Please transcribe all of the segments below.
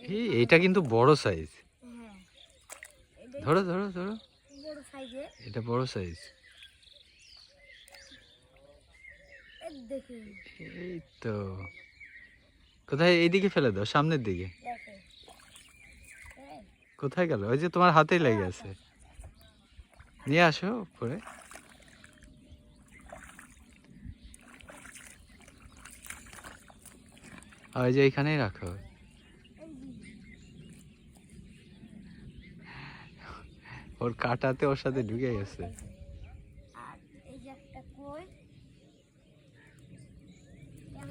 এই এইটা কিন্তু বড় সাইজ হ্যাঁ। ধরো ধরো ধরো। এটা বড় সাইজ এই তো। কোথায়? এইদিকে ফেলে দাও সামনের দিকে। কোথায় গেল? ওই যে তোমার হাতেই লেগে আছে। নিয়ে আসো পরে আর ওই যে এইখানেই রাখো। ওর কাটাতে ওর সাথে ঢুকে গেছে।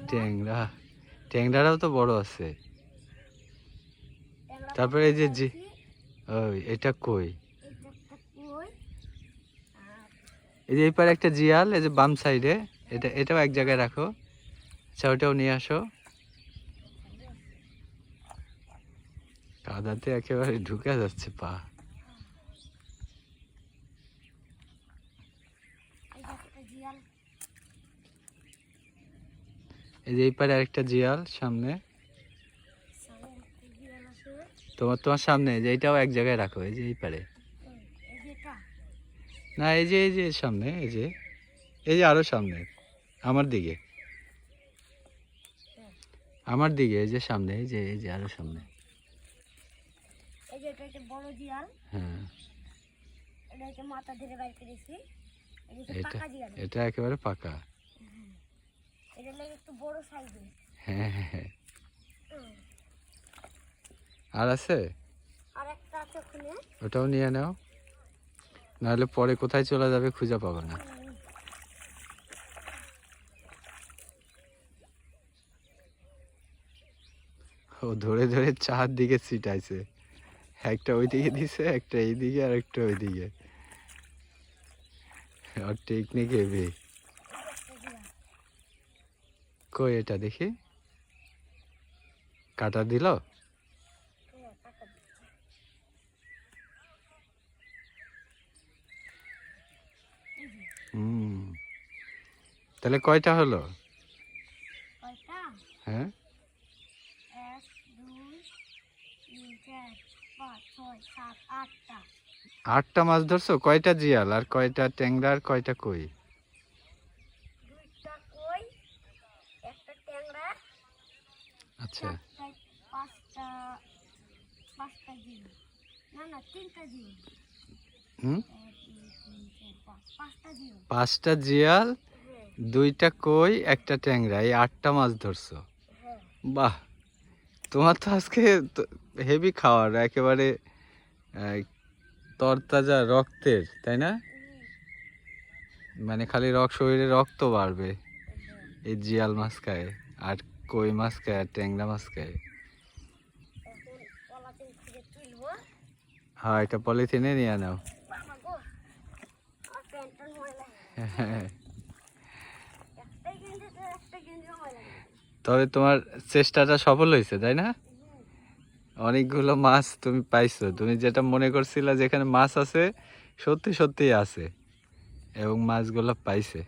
ট্যাংরা। ট্যাংরাটাও তো বড় আছে। তারপরে এই যে জি- ওই এটা কই? এই যে এই পারে একটা জিয়াল এই যে বাম সাইডে। এটা এটাও এক জায়গায় রাখো। আচ্ছা ওটাও নিয়ে আসো। কাদাতে একেবারে ঢুকে যাচ্ছে পা। এই যে এই পারে আরেকটা জিয়াল সামনে। তোমার তোমার সামনে যে এইটাও এক জায়গায় রাখো, এই যে এই পারে। না, এই যে এই যে সামনে, এই যে এই যে আরও সামনে, আমার দিকে। আমার দিকে, এই যে সামনে, এই যে এই যে আরও সামনে। এই যে এটা একটা বড় জিয়াল। হ্যাঁ এটা মাথা ধরে বাইর করেছি। এই যে হচ্ছে এটা এটা একেবারে পাকা। এটা লাগে একটু বড় সাইজে হ্যাঁ হ্যাঁ হ্যাঁ। আর আছে? আর একটা আছে ওখানে। ওটাও নিয়ে নাও। নাহলে পরে কোথায় চলে যাবে খুঁজে পাবো না। ও ধরে ধরে চার দিকে ছিটাইছে। একটা ওই দিকে দিছে একটা এই দিকে আর একটা ওই দিকে আর টেকনিক হেভি কই এটা দেখি? কাটা দিল। হুম। তাহলে কয়টা হলো? হ্যাঁ? এক দুই তিন চার। আটটা। মাছ ধরছো? কয়টা জিয়াল? আর কয়টা ট্যাংরা? আর কয়টা কই? আচ্ছা। পাঁচটা জিয়াল। দুইটা কই একটা ট্যাংরা? এই আটটা মাছ ধরছো? হ্যাঁ। বাহ! তোমার তো আজকে হেভি খাওয়ার, একেবারে তরতাজা রক্তের, তাই না? মানে খালি রক শরীরে রক্ত বাড়বে এই জিয়াল মাছ খায়, আর কই মাছ খায়, আর ট্যাংরা মাছ খায়। হ্যাঁ এটা পলিথিনে নিয়ে নাও। তবে তোমার চেষ্টাটা সফল হয়েছে, তাই না? অনেকগুলো মাছ তুমি পাইছো। তুমি যেটা মনে করছিলা যেখানে মাছ আছে, সত্যি সত্যি আছে এবং মাছগুলো পাইছে।